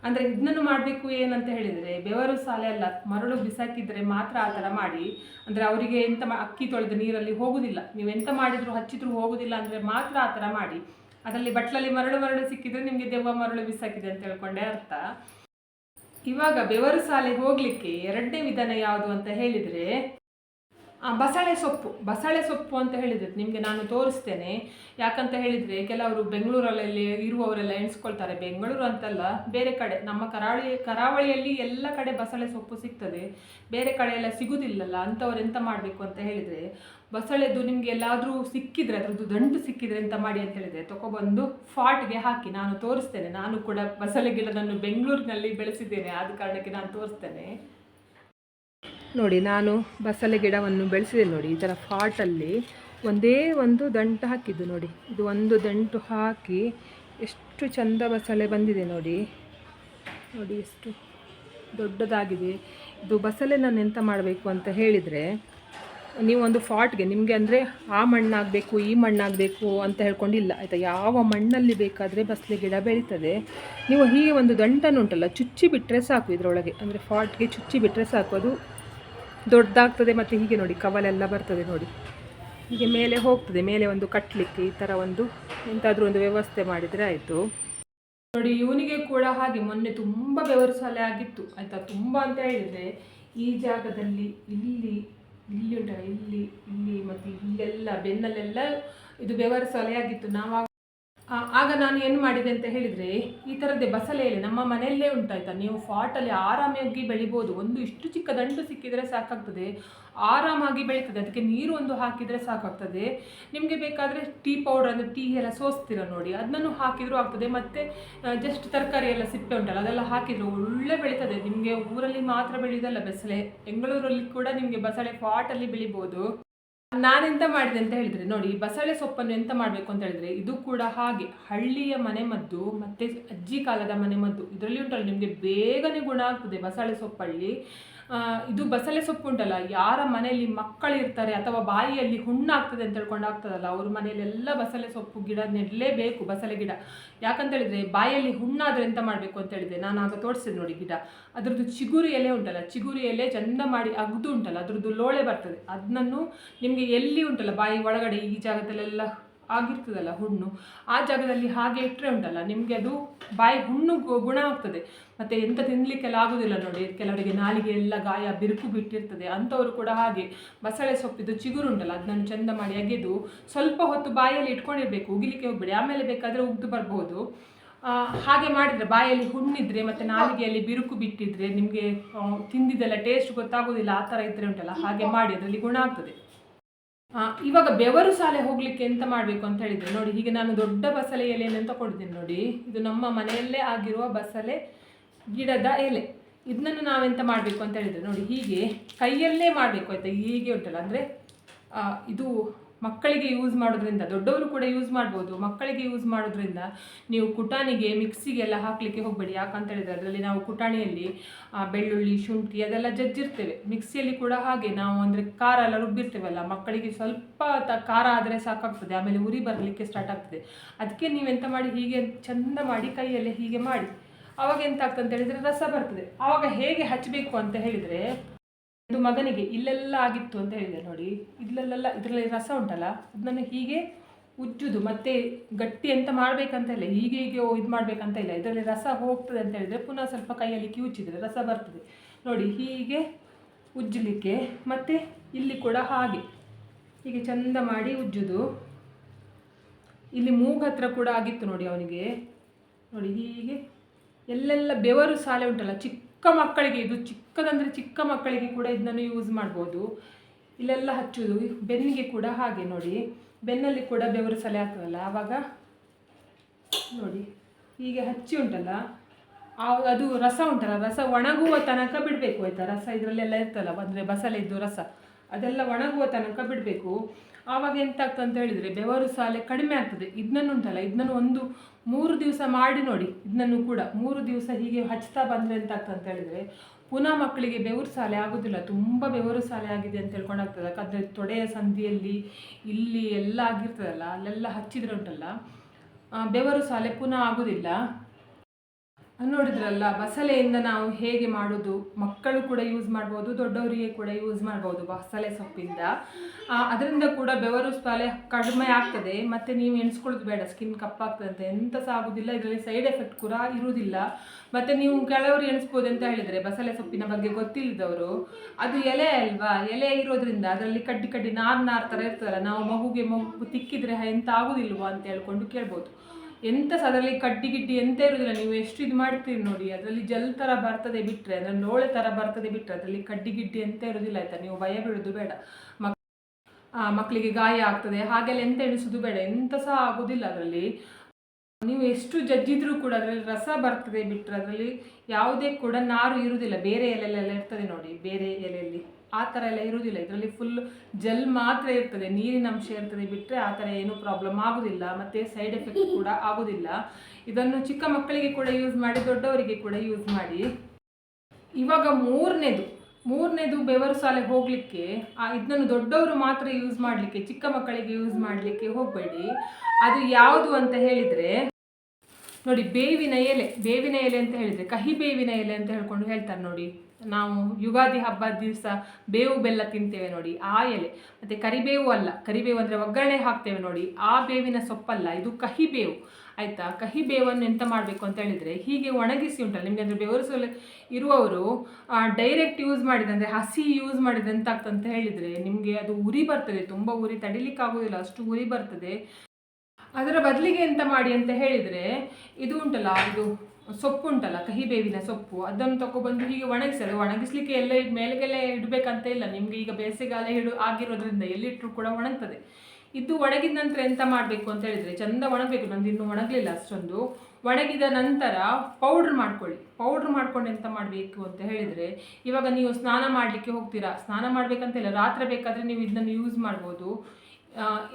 ಅಂದರೆ ಇದನ್ನು ಮಾಡಬೇಕು ಏನಂತ ಹೇಳಿದರೆ, ಬೆವರು ಸಾಲೆ ಅಲ್ಲ, ಮರಳು ಬಿಸಾಕಿದ್ರೆ ಮಾತ್ರ ಆ ಥರ ಮಾಡಿ, ಅಂದರೆ ಅವರಿಗೆ ಎಂತ ಅಕ್ಕಿ ತೊಳೆದ ನೀರಲ್ಲಿ ಹೋಗುದಿಲ್ಲ. ನೀವು ಎಂತ ಮಾಡಿದ್ರು ಹಚ್ಚಿದ್ರು ಹೋಗುದಿಲ್ಲ ಅಂದರೆ ಮಾತ್ರ ಆ ಥರ ಮಾಡಿ. ಅದರಲ್ಲಿ ಬಟ್ಲಲ್ಲಿ ಮರಳು ಮರಳು ಸಿಕ್ಕಿದ್ರೆ ನಿಮಗೆ ದೆವ್ವ ಮರಳು ಬಿಸಾಕಿದೆ ಅಂತ ಹೇಳ್ಕೊಂಡೆ ಅರ್ಥ. ಇವಾಗ ಬೆವರು ಸಾಲೆ ಹೋಗಲಿಕ್ಕೆ ಎರಡನೇ ವಿಧಾನ ಯಾವುದು ಅಂತ ಹೇಳಿದರೆ ಬಸಳೆ ಸೊಪ್ಪು ಬಸಳೆ ಸೊಪ್ಪು ಅಂತ ಹೇಳಿದ್ರೆ ನಿಮಗೆ ನಾನು ತೋರಿಸ್ತೇನೆ. ಯಾಕಂತ ಹೇಳಿದರೆ ಕೆಲವರು ಬೆಂಗಳೂರಲ್ಲಿ ಇರುವವರೆಲ್ಲ ಎಣಿಸ್ಕೊಳ್ತಾರೆ. ಬೆಂಗಳೂರು ಅಂತಲ್ಲ, ಬೇರೆ ಕಡೆ. ನಮ್ಮ ಕರಾವಳಿ ಕರಾವಳಿಯಲ್ಲಿ ಎಲ್ಲ ಕಡೆ ಬಸಳೆ ಸೊಪ್ಪು ಸಿಗ್ತದೆ. ಬೇರೆ ಕಡೆ ಎಲ್ಲ ಸಿಗುದಿಲ್ಲಲ್ಲ, ಅಂಥವ್ರು ಎಂತ ಮಾಡಬೇಕು ಅಂತ ಹೇಳಿದರೆ, ಬಸಳೆದು ನಿಮಗೆ ಎಲ್ಲಾದರೂ ಸಿಕ್ಕಿದ್ರೆ, ಅದರದ್ದು ದಂಟು ಸಿಕ್ಕಿದ್ರೆ ಎಂತ ಮಾಡಿ ಅಂತ ಹೇಳಿದರೆ ತಗೊಬಂದು ಫಾಟ್ಗೆ ಹಾಕಿ ನಾನು ತೋರಿಸ್ತೇನೆ. ನಾನು ಕೂಡ ಬಸಳೆ ಗಿಡವನ್ನು ಬೆಂಗಳೂರಿನಲ್ಲಿ ಬೆಳೆಸಿದ್ದೇನೆ. ಆದ ಕಾರಣಕ್ಕೆ ನಾನು ತೋರಿಸ್ತೇನೆ. ನೋಡಿ, ನಾನು ಬಸಳೆ ಗಿಡವನ್ನು ಬೆಳೆಸಿದೆ ನೋಡಿ, ಈ ಥರ ಫಾಟಲ್ಲಿ ಒಂದೇ ಒಂದು ದಂಟು ಹಾಕಿದ್ದು ನೋಡಿ. ಇದು ಒಂದು ದಂಟು ಹಾಕಿ ಎಷ್ಟು ಚಂದ ಬಸಳೆ ಬಂದಿದೆ ನೋಡಿ. ನೋಡಿ, ಎಷ್ಟು ದೊಡ್ಡದಾಗಿದೆ. ಇದು ಬಸಳೆ ನಾನು ಎಂತ ಮಾಡಬೇಕು ಅಂತ ಹೇಳಿದರೆ, ನೀವು ಒಂದು ಫಾಟ್ಗೆ ನಿಮಗೆ ಅಂದರೆ ಆ ಮಣ್ಣಾಗಬೇಕು, ಈ ಮಣ್ಣಾಗಬೇಕು ಅಂತ ಹೇಳ್ಕೊಂಡಿಲ್ಲ. ಆಯಿತಾ? ಯಾವ ಮಣ್ಣಲ್ಲಿ ಬೇಕಾದರೆ ಬಸಳೆ ಗಿಡ ಬೆಳೀತದೆ. ನೀವು ಹೀಗೆ ಒಂದು ದಂಟನ್ನು ಉಂಟಲ್ಲ ಚುಚ್ಚಿ ಬಿಟ್ಟರೆ ಸಾಕು ಇದರೊಳಗೆ. ಅಂದರೆ ಫಾಟ್ಗೆ ಚುಚ್ಚಿ ಬಿಟ್ಟರೆ ಸಾಕು. ಅದು ದೊಡ್ಡದಾಗ್ತದೆ ಮತ್ತು ಹೀಗೆ ನೋಡಿ, ಕವಲೆಲ್ಲ ಬರ್ತದೆ ನೋಡಿ. ಹೀಗೆ ಮೇಲೆ ಹೋಗ್ತದೆ, ಮೇಲೆ ಒಂದು ಕಟ್ಟಲಿಕ್ಕೆ ಈ ಥರ ಒಂದು ಎಂತಾದರೂ ಒಂದು ವ್ಯವಸ್ಥೆ ಮಾಡಿದರೆ ಆಯಿತು. ನೋಡಿ, ಇವನಿಗೆ ಕೂಡ ಹಾಗೆ ಮೊನ್ನೆ ತುಂಬ ಬೆವರು ಸಾಲೆ ಆಗಿತ್ತು, ಆಯಿತಾ? ತುಂಬ ಅಂತ ಹೇಳಿದರೆ ಈ ಜಾಗದಲ್ಲಿ ಇಲ್ಲಿ ಇಲ್ಲಿ ಉಂಟಲ್ಲ, ಇಲ್ಲಿ ಇಲ್ಲಿ ಮತ್ತು ಇಲ್ಲೆಲ್ಲ ಬೆನ್ನಲ್ಲೆಲ್ಲ ಇದು ಬೆವರು ಸಾಲೆ ಆಗಿತ್ತು. ನಾವು ಆಗ ನಾನು ಏನು ಮಾಡಿದೆ ಅಂತ ಹೇಳಿದರೆ, ಈ ಥರದ್ದೇ ಬಸಳೆ ಎಲೆ ನಮ್ಮ ಮನೆಯಲ್ಲೇ ಉಂಟಾಯ್ತಾ? ನೀವು ಫಾಟಲ್ಲಿ ಆರಾಮಾಗಿ ಬೆಳಿಬೋದು. ಒಂದು ಇಷ್ಟು ಚಿಕ್ಕ ದಂಟು ಸಿಕ್ಕಿದರೆ ಸಾಕಾಗ್ತದೆ. ಆರಾಮಾಗಿ ಬೆಳೀತದೆ. ಅದಕ್ಕೆ ನೀರು ಒಂದು ಹಾಕಿದರೆ ಸಾಕಾಗ್ತದೆ. ನಿಮಗೆ ಬೇಕಾದರೆ ಟೀ ಪೌಡರ್ ಅಂದರೆ ಟೀ ಎಲ್ಲ ಸೋಸ್ತೀರ ನೋಡಿ. ಅದನ್ನು ಹಾಕಿದರೂ ಆಗ್ತದೆ. ಮತ್ತು ಜಸ್ಟ್ ತರಕಾರಿ ಎಲ್ಲ ಸಿಪ್ಪೆ ಉಂಟಲ್ಲ, ಅದೆಲ್ಲ ಹಾಕಿದ್ರು ಒಳ್ಳೆ ಬೆಳೀತದೆ. ನಿಮಗೆ ಊರಲ್ಲಿ ಮಾತ್ರ ಬೆಳೆಯೋದಲ್ಲ ಬಸಳೆ. ಬೆಂಗಳೂರಲ್ಲಿ ಕೂಡ ನಿಮಗೆ ಬಸಳೆ ಫಾಟಲ್ಲಿ ಬೆಳಿಬೋದು. ನಾನೆಂತ ಮಾಡಿದೆ ಅಂತ ಹೇಳಿದ್ರೆ, ನೋಡಿ, ಬಸಳೆ ಸೊಪ್ಪನ್ನು ಎಂತ ಮಾಡಬೇಕು ಅಂತ ಹೇಳಿದ್ರೆ, ಇದು ಕೂಡ ಹಾಗೆ ಹಳ್ಳಿಯ ಮನೆ ಮದ್ದು ಮತ್ತೆ ಅಜ್ಜಿ ಕಾಲದ ಮನೆ ಮದ್ದು, ಇದರಲ್ಲಿ ಉಂಟಲ್ಲ, ನಿಮಗೆ ಬೇಗನೆ ಗುಣ ಆಗ್ತದೆ ಬಸಳೆ ಸೊಪ್ಪಲ್ಲಿ. ಇದು ಬಸಳೆ ಸೊಪ್ಪು ಉಂಟಲ್ಲ, ಯಾರ ಮನೆಯಲ್ಲಿ ಮಕ್ಕಳಿರ್ತಾರೆ ಅಥವಾ ಬಾಯಿಯಲ್ಲಿ ಹುಣ್ಣಾಗ್ತದೆ ಅಂತ ಹೇಳ್ಕೊಂಡು ಆಗ್ತದಲ್ಲ ಅವ್ರ ಮನೆಯಲ್ಲೆಲ್ಲ ಬಸಳೆ ಸೊಪ್ಪು ಗಿಡ ನೆಡಲೇಬೇಕು, ಬಸಳೆ ಗಿಡ. ಯಾಕಂತ ಹೇಳಿದ್ರೆ ಬಾಯಲ್ಲಿ ಹುಣ್ಣಾದ್ರೆ ಎಂತ ಮಾಡಬೇಕು ಅಂತ ಹೇಳಿದೆ ನಾನು ಆಗ ತೋರಿಸಿದೆ ನೋಡಿ ಗಿಡ. ಅದ್ರದ್ದು ಚಿಗುರು ಎಲೆ ಉಂಟಲ್ಲ, ಚಿಗುರು ಎಲೆ ಚಂದ ಮಾಡಿ ಅಗ್ದು ಉಂಟಲ್ಲ, ಅದ್ರದ್ದು ಲೋಳೆ ಬರ್ತದೆ. ಅದನ್ನು ನಿಮಗೆ ಎಲ್ಲಿ ಉಂಟಲ್ಲ, ಬಾಯಿ ಒಳಗಡೆ ಈ ಜಾಗದಲ್ಲೆಲ್ಲ ಆಗಿರ್ತದಲ್ಲ ಹುಣ್ಣು, ಆ ಜಾಗದಲ್ಲಿ ಹಾಗೆ ಇಟ್ಟರೆ ಉಂಟಲ್ಲ, ನಿಮಗೆ ಅದು ಬಾಯಿ ಹುಣ್ಣು ಗುಣ ಆಗ್ತದೆ. ಮತ್ತು ಎಂತ ತಿನ್ನಲಿಕ್ಕೆಲ್ಲ ಆಗೋದಿಲ್ಲ ನೋಡಿ, ಕೆಲವರಿಗೆ ನಾಲಿಗೆ ಎಲ್ಲ ಗಾಯ, ಬಿರುಕು ಬಿಟ್ಟಿರ್ತದೆ, ಅಂಥವರು ಕೂಡ ಹಾಗೆ. ಬಸಳೆ ಸೊಪ್ಪಿದ್ದು ಚಿಗುರು ಉಂಟಲ್ಲ ಅದನ್ನು ಚಂದ ಮಾಡಿ ಅಗೆದು ಸ್ವಲ್ಪ ಹೊತ್ತು ಬಾಯಲ್ಲಿ ಇಟ್ಕೊಂಡಿರ್ಬೇಕು, ಉಗಿಲಿಕ್ಕೆ ಹೋಗ್ಬೇಡಿ. ಆಮೇಲೆ ಬೇಕಾದರೆ ಉಗ್ದು ಬರ್ಬೋದು ಹಾಗೆ ಮಾಡಿದರೆ ಬಾಯಲ್ಲಿ ಹುಣ್ಣಿದ್ರೆ ಮತ್ತು ನಾಲಿಗೆಯಲ್ಲಿ ಬಿರುಕು ಬಿಟ್ಟಿದ್ರೆ ನಿಮಗೆ ತಿಂದಿದ್ದೆಲ್ಲ ಟೇಸ್ಟ್ ಗೊತ್ತಾಗೋದಿಲ್ಲ, ಆ ಥರ ಇದ್ದರೆ ಉಂಟಲ್ಲ, ಹಾಗೆ ಮಾಡಿ, ಅದರಲ್ಲಿ ಗುಣ ಆಗ್ತದೆ. ಇವಾಗ ಬೆವರು ಸಾಲೆ ಹೋಗಲಿಕ್ಕೆ ಎಂತ ಮಾಡಬೇಕು ಅಂತ ಹೇಳಿದ್ರೆ. ನೋಡಿ, ಹೀಗೆ ನಾನು ದೊಡ್ಡ ಬಸಳೆ ಎಲೆಯನ್ನು ತಗೊಂಡಿದ್ದೀನಿ ನೋಡಿ. ಇದು ನಮ್ಮ ಮನೆಯಲ್ಲೇ ಆಗಿರುವ ಬಸಳೆ ಗಿಡದ ಎಲೆ. ಇದನ್ನು ನಾವೆಂತ ಮಾಡಬೇಕು ಅಂತ ಹೇಳಿದ್ರೆ. ನೋಡಿ, ಹೀಗೆ ಕೈಯಲ್ಲೇ ಮಾಡಬೇಕು ಆಯಿತಾ? ಹೀಗೆ ಉಂಟಲ್ಲ, ಅಂದರೆ ಇದು ಮಕ್ಕಳಿಗೆ ಯೂಸ್ ಮಾಡೋದ್ರಿಂದ, ದೊಡ್ಡವರು ಕೂಡ ಯೂಸ್ ಮಾಡ್ಬೋದು. ಮಕ್ಕಳಿಗೆ ಯೂಸ್ ಮಾಡೋದ್ರಿಂದ ನೀವು ಕುಟಾಣಿಗೆ ಮಿಕ್ಸಿಗೆಲ್ಲ ಹಾಕಲಿಕ್ಕೆ ಹೋಗಬೇಡಿ. ಯಾಕಂತ ಹೇಳಿದ್ರೆ ಅದರಲ್ಲಿ ನಾವು ಕುಟಾಣಿಯಲ್ಲಿ ಬೆಳ್ಳುಳ್ಳಿ, ಶುಂಠಿ ಅದೆಲ್ಲ ಜಜ್ಜಿರ್ತೇವೆ. ಮಿಕ್ಸಿಯಲ್ಲಿ ಕೂಡ ಹಾಗೆ ನಾವು ಅಂದರೆ ಖಾರ ಎಲ್ಲ ರುಬ್ಬಿರ್ತೇವಲ್ಲ, ಮಕ್ಕಳಿಗೆ ಸ್ವಲ್ಪ ತ, ಖಾರ ಆದರೆ ಸಾಕಾಗ್ತದೆ. ಆಮೇಲೆ ಉರಿ ಬರಲಿಕ್ಕೆ ಸ್ಟಾರ್ಟ್ ಆಗ್ತದೆ. ಅದಕ್ಕೆ ನೀವೆಂತ ಮಾಡಿ, ಹೀಗೆ ಚಂದ ಮಾಡಿ ಕೈಯಲ್ಲೇ ಹೀಗೆ ಮಾಡಿ. ಅವಾಗ ಎಂತ ಆಗ್ತದೆ ಅಂತ ಹೇಳಿದರೆ ರಸ ಬರ್ತದೆ. ಆವಾಗ ಹೇಗೆ ಹಚ್ಚಬೇಕು ಅಂತ ಹೇಳಿದರೆ ಇದು ಮಗನಿಗೆ ಇಲ್ಲೆಲ್ಲ ಆಗಿತ್ತು ಅಂತ ಹೇಳಿದೆ ನೋಡಿ. ಇಲ್ಲೆಲ್ಲ ಇದರಲ್ಲಿ ರಸ ಉಂಟಲ್ಲ, ಅದನ್ನು ಹೀಗೆ ಉಜ್ಜುದು, ಮತ್ತೆ ಗಟ್ಟಿ ಅಂತ ಮಾಡಬೇಕಂತ ಇಲ್ಲ, ಹೀಗೆ ಹೀಗೆ ಇದು ಮಾಡಬೇಕಂತ ಇಲ್ಲ. ಇದರಲ್ಲಿ ರಸ ಹೋಗ್ತದೆ ಅಂತ ಹೇಳಿದರೆ ಪುನಃ ಸ್ವಲ್ಪ ಕೈಯಲ್ಲಿ ಕಿವುಚಿದ್ರೆ ರಸ ಬರ್ತದೆ. ನೋಡಿ, ಹೀಗೆ ಉಜ್ಜಲಿಕ್ಕೆ, ಮತ್ತು ಇಲ್ಲಿ ಕೂಡ ಹಾಗೆ. ಹೀಗೆ ಚಂದ ಮಾಡಿ ಉಜ್ಜುದು. ಇಲ್ಲಿ ಮೂಗು ಹತ್ರ ಕೂಡ ಆಗಿತ್ತು ನೋಡಿ ಅವನಿಗೆ. ನೋಡಿ, ಹೀಗೆ ಎಲ್ಲೆಲ್ಲ ಬೆವರು ಸಾಲೆ ಉಂಟಲ್ಲ, ಚಿಕ್ಕ ಮಕ್ಕಳಿಗೆ ಇದು ಚಿಕ್ಕದಂದರೆ ಚಿಕ್ಕ ಮಕ್ಕಳಿಗೆ ಕೂಡ ಇದನ್ನು ಯೂಸ್ ಮಾಡ್ಬೋದು. ಇಲ್ಲೆಲ್ಲ ಹಚ್ಚುವುದು ಬೆನ್ನಿಗೆ ಕೂಡ ಹಾಗೆ ನೋಡಿ. ಬೆನ್ನಲ್ಲಿ ಕೂಡ ಬೆವರು ಸಲೆ ಆಗ್ತದಲ್ಲ, ಆವಾಗ ನೋಡಿ. ಹೀಗೆ ಹಚ್ಚಿ ಉಂಟಲ್ಲ ಅದು ರಸ ಉಂಟಲ್ಲ, ರಸ ಒಣಗುವ ತನಕ ಬಿಡಬೇಕು ಆಯಿತಾ? ರಸ ಇದರಲ್ಲೆಲ್ಲ ಇರ್ತಲ್ಲ, ಅಂದರೆ ಬಸಳೆದ್ದು ರಸ. ಅದೆಲ್ಲ ಒಣಗುವ ತನಕ ಬಿಡಬೇಕು. ಆವಾಗ ಎಂತ ಆಗ್ತದೆ ಅಂತ ಹೇಳಿದರೆ, ಬೆವರು ಸಾಲೆ ಕಡಿಮೆ ಆಗ್ತದೆ. ಇದನ್ನು ಉಂಟಲ್ಲ ಇದನ್ನು ಒಂದು ಮೂರು ದಿವಸ ಮಾಡಿ ನೋಡಿ. ಇದನ್ನು ಕೂಡ ಮೂರು ದಿವಸ ಹೀಗೆ ಹಚ್ತಾ ಬಂದರೆ ಎಂತ ಆಗ್ತದೆ ಅಂತ ಹೇಳಿದರೆ ಪುನಃ ಮಕ್ಕಳಿಗೆ ಬೆವರು ಸಾಲೆ ಆಗೋದಿಲ್ಲ. ತುಂಬ ಬೆವರು ಸಾಲೆ ಆಗಿದೆ ಅಂತ ಹೇಳ್ಕೊಂಡಾಗ್ತದೆ ಯಾಕಂದರೆ ತೊಡೆಯ ಸಂಧಿಯಲ್ಲಿ ಇಲ್ಲಿ ಎಲ್ಲ ಆಗಿರ್ತದಲ್ಲ, ಅಲ್ಲೆಲ್ಲ ಹಚ್ಚಿದ್ರೆ ಉಂಟಲ್ಲ. ಬೆವರು ಸಾಲೆ ಪುನಃ ಆಗೋದಿಲ್ಲ. ನೋಡಿದ್ರಲ್ಲ ಬಸಲೆಯಿಂದ ನಾವು ಹೇಗೆ ಮಾಡೋದು? ಮಕ್ಕಳು ಕೂಡ ಯೂಸ್ ಮಾಡ್ಬೋದು, ದೊಡ್ಡವರಿಗೆ ಕೂಡ ಯೂಸ್ ಮಾಡ್ಬೋದು ಬಸಳೆ ಸೊಪ್ಪಿಂದ. ಅದರಿಂದ ಕೂಡ ಬೆವರು ಸ್ಪಾಲೆ ಕಡಿಮೆ ಆಗ್ತದೆ, ಮತ್ತು ನೀವು ಎಣಿಸ್ಕೊಳ್ಳೋದು ಬೇಡ ಸ್ಕಿನ್ ಕಪ್ಪಾಗ್ತದೆ ಅಂತ. ಎಂತ ಸಹ ಆಗೋದಿಲ್ಲ ಇದರಲ್ಲಿ ಸೈಡ್ ಎಫೆಕ್ಟ್ ಕೂಡ ಇರುವುದಿಲ್ಲ ಮತ್ತು ನೀವು ಕೆಲವರು ಎಣಿಸ್ಬೋದು ಅಂತ ಹೇಳಿದರೆ, ಬಸಳೆ ಸೊಪ್ಪಿನ ಬಗ್ಗೆ ಗೊತ್ತಿಲ್ಲದವರು, ಅದು ಎಲೆ ಅಲ್ವಾ? ಎಲೆ ಇರೋದ್ರಿಂದ ಅದರಲ್ಲಿ ಕಡ್ಡಿ ಕಡ್ಡಿ ನಾರು ನಾರು ಥರ ಇರ್ತದಲ್ಲ, ನಾವು ಮಗುಗೆ ಮಗು ತಿಕ್ಕಿದರೆ ಎಂಥ ಆಗೋದಿಲ್ವಾ ಅಂತ ಹೇಳ್ಕೊಂಡು ಕೇಳ್ಬೋದು. ಎಂತ ಸಹ ಅದರಲ್ಲಿ ಕಡ್ಡಿ ಗಿಡ್ಡಿ ಎಂತ ಇರುವುದಿಲ್ಲ ನೀವು ಎಷ್ಟು ಇದು ಮಾಡ್ತೀರಿ ನೋಡಿ, ಅದರಲ್ಲಿ ಜಲ್ ಥರ ಬರ್ತದೆ ಬಿಟ್ಟರೆ ಅದರಲ್ಲಿ ಲೋಳೆ ಥರ ಬರ್ತದೆ ಬಿಟ್ಟರೆ ಅದರಲ್ಲಿ ಕಡ್ಡಿ ಗಿಡ್ಡಿ ಎಂತ ಇರುವುದಿಲ್ಲ ಆಯ್ತಾ? ನೀವು ಭಯ ಬಿಡೋದು ಬೇಡ. ಮಕ್ ಮಕ್ಕಳಿಗೆ ಗಾಯ ಆಗ್ತದೆ, ಹಾಗೆಲ್ಲ ಎಂತ ಎಣಿಸೋದು ಬೇಡ ಎಂತ ಸಹ ಆಗೋದಿಲ್ಲ ಅದರಲ್ಲಿ. ನೀವು ಎಷ್ಟು ಜಜ್ಜಿದ್ರೂ ಕೂಡ ಅದರಲ್ಲಿ ರಸ ಬರ್ತದೆ ಬಿಟ್ಟರೆ ಅದರಲ್ಲಿ ಯಾವುದೇ ಕೂಡ ನಾರು ಇರುವುದಿಲ್ಲ ಬೇರೆ ಎಲೆಲೆಲ್ಲ ಇರ್ತದೆ ನೋಡಿ, ಬೇರೆ ಎಲೆಯಲ್ಲಿ. ಆ ಥರ ಎಲ್ಲ ಇರುವುದಿಲ್ಲ. ಇದರಲ್ಲಿ ಫುಲ್ ಜೆಲ್ ಮಾತ್ರ ಇರ್ತದೆ. ನೀರಿನ ಅಂಶ ಇರ್ತದೆ. ಬಿಟ್ಟರೆ ಆ ಥರ ಏನೂ ಪ್ರಾಬ್ಲಮ್ ಆಗೋದಿಲ್ಲ. ಮತ್ತು ಸೈಡ್ ಎಫೆಕ್ಟ್ ಕೂಡ ಆಗೋದಿಲ್ಲ. ಇದನ್ನು ಚಿಕ್ಕ ಮಕ್ಕಳಿಗೆ ಕೂಡ ಯೂಸ್ ಮಾಡಿ, ದೊಡ್ಡವರಿಗೆ ಕೂಡ ಯೂಸ್ ಮಾಡಿ. ಇವಾಗ ಮೂರನೇದು. ಮೂರನೇದು ಬೆವರು ಸಾಲೆ ಹೋಗಲಿಕ್ಕೆ ಇದನ್ನು ದೊಡ್ಡವರು ಮಾತ್ರ ಯೂಸ್ ಮಾಡಲಿಕ್ಕೆ, ಚಿಕ್ಕ ಮಕ್ಕಳಿಗೆ ಯೂಸ್ ಮಾಡಲಿಕ್ಕೆ ಹೋಗಬೇಡಿ. ಅದು ಯಾವುದು ಅಂತ ಹೇಳಿದರೆ, ನೋಡಿ ಬೇವಿನ ಎಲೆ. ಬೇವಿನ ಎಲೆ ಅಂತ ಹೇಳಿದರೆ, ಕಹಿ ಬೇವಿನ ಎಲೆ ಅಂತ ಹೇಳ್ಕೊಂಡು ಹೇಳ್ತಾರೆ ನೋಡಿ. ನಾವು ಯುಗಾದಿ ಹಬ್ಬದ ದಿವಸ ಬೇವು ಬೆಲ್ಲ ತಿಂತೇವೆ ನೋಡಿ, ಆ ಎಲೆ. ಮತ್ತು ಕರಿಬೇವು ಅಲ್ಲ, ಕರಿಬೇವು ಅಂದರೆ ಒಗ್ಗರಣೆ ಹಾಕ್ತೇವೆ ನೋಡಿ, ಆ ಬೇವಿನ ಸೊಪ್ಪಲ್ಲ, ಇದು ಕಹಿ ಬೇವು ಆಯಿತಾ? ಕಹಿ ಬೇವನ್ನು ಎಂತ ಮಾಡಬೇಕು ಅಂತ ಹೇಳಿದರೆ, ಹೀಗೆ ಒಣಗಿಸಿ ಉಂಟಲ್ಲ, ನಿಮಗೆ ಅಂದರೆ ಬೆವರು ಇರುವವರು ಡೈರೆಕ್ಟ್ ಯೂಸ್ ಮಾಡಿದೆ ಅಂದರೆ ಹಸಿ ಯೂಸ್ ಮಾಡಿದೆ ಎಂತ ಆಗ್ತದೆ ಅಂತ ಹೇಳಿದರೆ, ನಿಮಗೆ ಅದು ಉರಿ ಬರ್ತದೆ, ತುಂಬ ಉರಿ ತಡಿಲಿಕ್ಕಾಗೋದಿಲ್ಲ ಅಷ್ಟು ಉರಿ ಬರ್ತದೆ. ಅದರ ಬದಲಿಗೆ ಎಂತ ಮಾಡಿ ಅಂತ ಹೇಳಿದರೆ, ಇದು ಉಂಟಲ್ಲ, ಇದು ಸೊಪ್ಪು ಉಂಟಲ್ಲ ಕಹಿ ಬೇವಿನ ಸೊಪ್ಪು, ಅದನ್ನು ತಗೊಬಂದು ಹೀಗೆ ಒಣಗಿಸಿ ಅದು ಒಣಗಿಸ್ಲಿಕ್ಕೆ ಎಲ್ಲ ಮೇಲೆಗೆಲ್ಲ ಇಡಬೇಕಂತ ಇಲ್ಲ. ನಿಮಗೆ ಈಗ ಬೇಸಿಗೆಗಾಲ ಹಿಡು ಆಗಿರೋದ್ರಿಂದ ಎಲ್ಲಿಟ್ಟರು ಕೂಡ ಒಣಗ್ತದೆ. ಇದು ಒಣಗಿದ ನಂತರ ಎಂತ ಮಾಡಬೇಕು ಅಂತ ಹೇಳಿದರೆ, ಚಂದ ಒಣಗಬೇಕು. ನಂದು ಇನ್ನೂ ಒಣಗಲಿಲ್ಲ ಅಷ್ಟೊಂದು. ಒಣಗಿದ ನಂತರ ಪೌಡ್ರ್ ಮಾಡ್ಕೊಳ್ಳಿ. ಪೌಡ್ರ್ ಮಾಡ್ಕೊಂಡು ಎಂತ ಮಾಡಬೇಕು ಅಂತ ಹೇಳಿದರೆ, ಇವಾಗ ನೀವು ಸ್ನಾನ ಮಾಡಲಿಕ್ಕೆ ಹೋಗ್ತೀರಾ? ಸ್ನಾನ ಮಾಡಬೇಕಂತ ಇಲ್ಲ ರಾತ್ರಿ ಬೇಕಾದರೆ ನೀವು ಇದನ್ನು ಯೂಸ್ ಮಾಡ್ಬೋದು.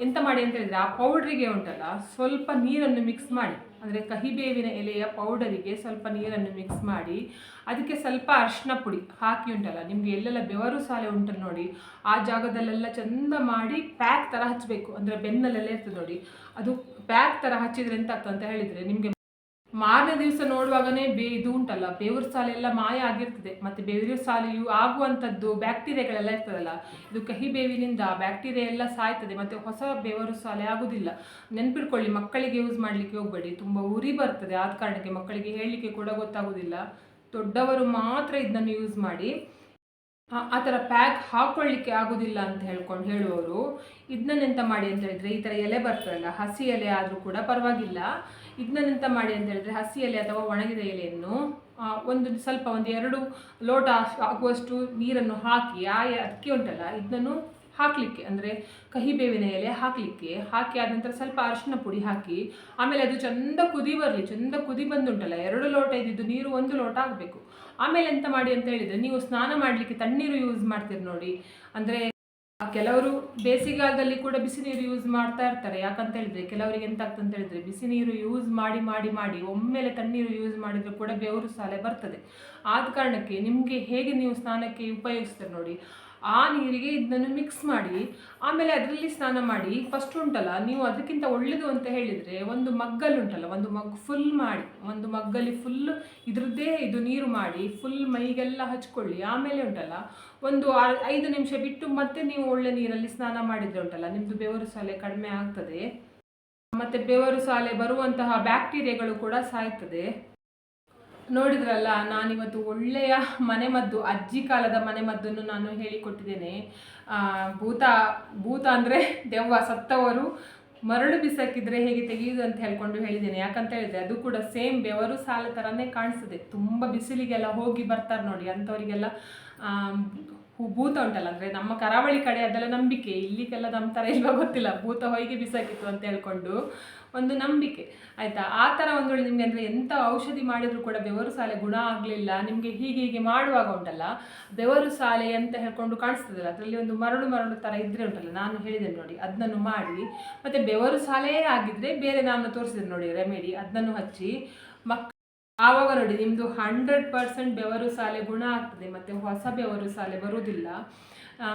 ಎಂತ ಮಾಡಿ ಅಂತ ಹೇಳಿದರೆ, ಆ ಪೌಡ್ರಿಗೆ ಉಂಟಲ್ಲ, ಸ್ವಲ್ಪ ನೀರನ್ನು ಮಿಕ್ಸ್ ಮಾಡಿ. ಅಂದರೆ ಕಹಿಬೇವಿನ ಎಲೆಯ ಪೌಡರಿಗೆ ಸ್ವಲ್ಪ ನೀರನ್ನು ಮಿಕ್ಸ್ ಮಾಡಿ, ಅದಕ್ಕೆ ಸ್ವಲ್ಪ ಅರ್ಶಿನ ಪುಡಿ ಹಾಕಿ ಉಂಟಲ್ಲ, ನಿಮಗೆ ಎಲ್ಲೆಲ್ಲ ಬೆವರು ಸಾಲೆ ಉಂಟು ನೋಡಿ, ಆ ಜಾಗದಲ್ಲೆಲ್ಲ ಚಂದ ಮಾಡಿ ಪ್ಯಾಕ್ ಥರ ಹಚ್ಚಬೇಕು ಅಂದರೆ ಬೆನ್ನಲ್ಲೆಲ್ಲ ಇರ್ತದೆ ನೋಡಿ, ಅದು ಪ್ಯಾಕ್ ಥರ ಹಚ್ಚಿದ್ರೆ ಎಂತ ಅಂತ ಹೇಳಿದರೆ ನಿಮಗೆ ಮಾರನೇ ದಿವಸ ನೋಡುವಾಗನೇ ಬೇ ಇದು ಉಂಟಲ್ಲ, ಬೇವ್ರ ಸಾಲೆ ಎಲ್ಲ ಮಾಯ ಆಗಿರ್ತದೆ. ಮತ್ತು ಬೇವಿನ ಸಾಲೆಯು ಆಗುವಂಥದ್ದು ಬ್ಯಾಕ್ಟೀರಿಯಾಗಳೆಲ್ಲ ಇರ್ತದಲ್ಲ, ಇದು ಕಹಿ ಬೇವಿನಿಂದ ಬ್ಯಾಕ್ಟೀರಿಯಾ ಎಲ್ಲ ಸಾಯ್ತದೆ. ಮತ್ತು ಹೊಸ ಬೇವರು ಸಾಲೆ ಆಗುದಿಲ್ಲ. ನೆನ್ಪಿಟ್ಕೊಳ್ಳಿ ಮಕ್ಕಳಿಗೆ ಯೂಸ್ ಮಾಡಲಿಕ್ಕೆ ಹೋಗಬೇಡಿ. ತುಂಬ ಉರಿ ಬರ್ತದೆ. ಆದ ಕಾರಣಕ್ಕೆ ಮಕ್ಕಳಿಗೆ ಹೇಳಲಿಕ್ಕೆ ಕೂಡ ಗೊತ್ತಾಗೋದಿಲ್ಲ. ದೊಡ್ಡವರು ಮಾತ್ರ ಇದನ್ನು ಯೂಸ್ ಮಾಡಿ. ಆ- ಥರ ಪ್ಯಾಕ್ ಹಾಕ್ಕೊಳ್ಳಿಕ್ಕೆ ಆಗೋದಿಲ್ಲ ಅಂತ ಹೇಳ್ಕೊಂಡು ಹೇಳುವವರು ಇದನ್ನೆಂತ ಮಾಡಿ ಅಂತ ಹೇಳಿದರೆ ಈ ಥರ ಎಲೆ ಬರ್ತದಲ್ಲ, ಹಸಿ ಎಲೆ ಆದರೂ ಕೂಡ ಪರವಾಗಿಲ್ಲ. ಇದನ್ನೆಂತ ಮಾಡಿ ಅಂತ ಹೇಳಿದರೆ ಹಸಿ ಎಲೆ ಅಥವಾ ಒಣಗಿದ ಎಲೆಯನ್ನು ಒಂದು ಸ್ವಲ್ಪ ಒಂದು ಎರಡು ಲೋಟ ಆಗುವಷ್ಟು ನೀರನ್ನು ಹಾಕಿ, ಆ ಅಕ್ಕಿ ಉಂಟಲ್ಲ ಇದನ್ನು ಹಾಕಲಿಕ್ಕೆ, ಅಂದರೆ ಕಹಿ ಬೇವಿನ ಎಲೆ ಹಾಕಲಿಕ್ಕೆ, ಹಾಕಿ ಆದ ನಂತರ ಸ್ವಲ್ಪ ಅರಿಶಿನ ಪುಡಿ ಹಾಕಿ, ಆಮೇಲೆ ಅದು ಚಂದ ಕುದಿ ಬರಲಿ, ಚಂದ ಕುದಿ ಬಂದುಂಟಲ್ಲ, ಎರಡು ಲೋಟ ಇದ್ದಿದ್ದು ನೀರು ಒಂದು ಲೋಟ ಆಗಬೇಕು. ಆಮೇಲೆ ಎಂತ ಮಾಡಿ ಅಂತ ಹೇಳಿದರೆ, ನೀವು ಸ್ನಾನ ಮಾಡಲಿಕ್ಕೆ ತಣ್ಣೀರು ಯೂಸ್ ಮಾಡ್ತೀರಿ ನೋಡಿ. ಅಂದರೆ ಕೆಲವರು ಬೇಸಿಗೆಗಾಲದಲ್ಲಿ ಕೂಡ ಬಿಸಿ ನೀರು ಯೂಸ್ ಮಾಡ್ತಾ ಇರ್ತಾರೆ. ಯಾಕಂತ ಹೇಳಿದ್ರೆ, ಕೆಲವರಿಗೆ ಎಂತ ಆಗ್ತದೆ ಅಂತ ಹೇಳಿದ್ರೆ, ಬಿಸಿ ನೀರು ಯೂಸ್ ಮಾಡಿ ಮಾಡಿ ಮಾಡಿ, ಒಮ್ಮೆಲೆ ತಣ್ಣೀರು ಯೂಸ್ ಮಾಡಿದ್ರೆ ಕೂಡ ಬೆವರು ಸಾಲೆ ಬರ್ತದೆ. ಆದ ಕಾರಣಕ್ಕೆ ನಿಮಗೆ ಹೇಗೆ ನೀವು ಸ್ನಾನಕ್ಕೆ ಉಪಯೋಗಿಸ್ತಾರೆ ನೋಡಿ. ಆ ನೀರಿಗೆ ಇದನ್ನು ಮಿಕ್ಸ್ ಮಾಡಿ, ಆಮೇಲೆ ಅದರಲ್ಲಿ ಸ್ನಾನ ಮಾಡಿ ಫಸ್ಟ್ ಉಂಟಲ್ಲ, ನೀವು ಅದಕ್ಕಿಂತ ಒಳ್ಳೆಯದು ಅಂತ ಹೇಳಿದರೆ ಒಂದು ಮಗ್ಗಲ್ಲಿ ಉಂಟಲ್ಲ, ಒಂದು ಮಗ್ ಫುಲ್ ಮಾಡಿ, ಒಂದು ಮಗ್ಗಲ್ಲಿ ಫುಲ್ ಇದ್ರದ್ದೇ ಇದು ನೀರು ಮಾಡಿ ಫುಲ್ ಮೈಗೆಲ್ಲ ಹಚ್ಕೊಳ್ಳಿ. ಆಮೇಲೆ ಉಂಟಲ್ಲ, ಒಂದು ಐದು ನಿಮಿಷ ಬಿಟ್ಟು ಮತ್ತೆ ನೀವು ಒಳ್ಳೆ ನೀರಲ್ಲಿ ಸ್ನಾನ ಮಾಡಿದರೆ ಉಂಟಲ್ಲ ನಿಮ್ಮದು ಬೆವರು ಸಾಲೆ ಕಡಿಮೆ ಆಗ್ತದೆ. ಮತ್ತು ಬೆವರು ಸಾಲೆ ಬರುವಂತಹ ಬ್ಯಾಕ್ಟೀರಿಯಾಗಳು ಕೂಡ ಸಾಯ್ತದೆ. ನೋಡಿದ್ರಲ್ಲ, ನಾನಿವತ್ತು ಒಳ್ಳೆಯ ಮನೆಮದ್ದು, ಅಜ್ಜಿ ಕಾಲದ ಮನೆಮದ್ದನ್ನು ನಾನು ಹೇಳಿಕೊಟ್ಟಿದ್ದೇನೆ. ಭೂತ ಭೂತ ಅಂದರೆ ದೆವ್ವ, ಸತ್ತವರು, ಮರಳು ಬಿಸಾಕಿದ್ರೆ ಹೇಗೆ ತೆಗೆಯುವುದು ಅಂತ ಹೇಳ್ಕೊಂಡು ಹೇಳಿದ್ದೇನೆ. ಯಾಕಂತ ಹೇಳಿದ್ರೆ ಅದು ಕೂಡ ಸೇಮ್ ಬೆವರು ಸಾಲ ಥರನೇ ಕಾಣಿಸ್ತದೆ. ತುಂಬ ಬಿಸಿಲಿಗೆಲ್ಲ ಹೋಗಿ ಬರ್ತಾರೆ ನೋಡಿ, ಅಂಥವರಿಗೆಲ್ಲ ಭೂತ ಉಂಟಲ್ಲ, ಅಂದರೆ ನಮ್ಮ ಕರಾವಳಿ ಕಡೆ ಅದೆಲ್ಲ ನಂಬಿಕೆ. ಇಲ್ಲಿಗೆಲ್ಲ ನಮ್ಮ ಥರ ಇಲ್ವಾ ಗೊತ್ತಿಲ್ಲ. ಭೂತ ಹೊಯ್ಗೆ ಬಿಸಾಕಿತ್ತು ಅಂತ ಹೇಳ್ಕೊಂಡು ಒಂದು ನಂಬಿಕೆ, ಆಯಿತಾ? ಆ ಥರ ಒಂದು ವೇಳೆ ನಿಮಗೆ ಅಂದರೆ ಎಂಥ ಔಷಧಿ ಮಾಡಿದರೂ ಕೂಡ ಬೆವರು ಸಾಲೆ ಗುಣ ಆಗಲಿಲ್ಲ, ನಿಮಗೆ ಹೀಗೆ ಹೀಗೆ ಮಾಡುವಾಗ ಉಂಟಲ್ಲ, ಬೆವರು ಸಾಲೆ ಅಂತ ಹೇಳ್ಕೊಂಡು ಕಾಣಿಸ್ತದಲ್ಲ, ಅದರಲ್ಲಿ ಒಂದು ಮರಳು ಮರಳು ಥರ ಇದ್ರೆ ಉಂಟಲ್ಲ, ನಾನು ಹೇಳಿದೆ ನೋಡಿ ಅದನ್ನು ಮಾಡಿ, ಮತ್ತು ಬೆವರು ಸಾಲೆಯೇ ಆಗಿದ್ದರೆ ಬೇರೆ ನಾನು ತೋರಿಸಿದೆ ನೋಡಿ ರೆಮಿಡಿ ಅದನ್ನು ಹಚ್ಚಿ, ಮಕ್, ಆವಾಗ ನೋಡಿ ನಿಮ್ಮದು ಹಂಡ್ರೆಡ್ ಪರ್ಸೆಂಟ್ ಬೆವರು ಸಾಲೆ ಗುಣ ಆಗ್ತದೆ, ಮತ್ತು ಹೊಸ ಬೆವರು ಸಾಲೆ ಬರುವುದಿಲ್ಲ.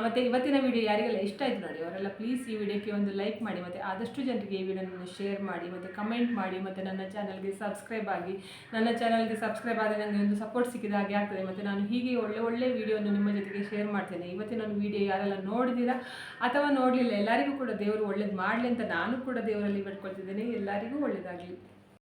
ಮತ್ತೆ ಇವತ್ತಿನ ವಿಡಿಯೋ ಯಾರಿಗೆಲ್ಲ ಇಷ್ಟ ಆಯ್ತು ನೋಡಿ, ಅವರೆಲ್ಲ ಪ್ಲೀಸ್ ಈ ವಿಡಿಯೋಕ್ಕೆ ಒಂದು ಲೈಕ್ ಮಾಡಿ, ಮತ್ತು ಆದಷ್ಟು ಜನರಿಗೆ ಈ ವಿಡಿಯೋನ ಶೇರ್ ಮಾಡಿ, ಮತ್ತು ಕಮೆಂಟ್ ಮಾಡಿ, ಮತ್ತು ನನ್ನ ಚಾನಲ್ಗೆ ಸಬ್ಸ್ಕ್ರೈಬ್ ಆಗಿ, ನನ್ನ ಚಾನಲ್ಗೆ ಸಬ್ಸ್ಕ್ರೈಬ್ ಆದರೆ ನನಗೆ ಒಂದು ಸಪೋರ್ಟ್ ಸಿಕ್ಕಿದ ಹಾಗೆ ಆಗ್ತದೆ. ಮತ್ತು ನಾನು ಹೀಗೆ ಒಳ್ಳೆ ಒಳ್ಳೆ ವಿಡಿಯೋನ ನಿಮ್ಮ ಜೊತೆಗೆ ಶೇರ್ ಮಾಡ್ತೇನೆ. ಇವತ್ತಿನ ಒಂದು ವಿಡಿಯೋ ಯಾರೆಲ್ಲ ನೋಡಿದ್ದೀರಾ ಅಥವಾ ನೋಡಲಿಲ್ಲ, ಎಲ್ಲರಿಗೂ ಕೂಡ ದೇವರು ಒಳ್ಳೇದು ಮಾಡಲಿ ಅಂತ ನಾನು ಕೂಡ ದೇವರಲ್ಲಿ ಬೇಡ್ಕೊಳ್ತಿದ್ದೇನೆ. ಎಲ್ಲರಿಗೂ ಒಳ್ಳೆಯದಾಗಲಿ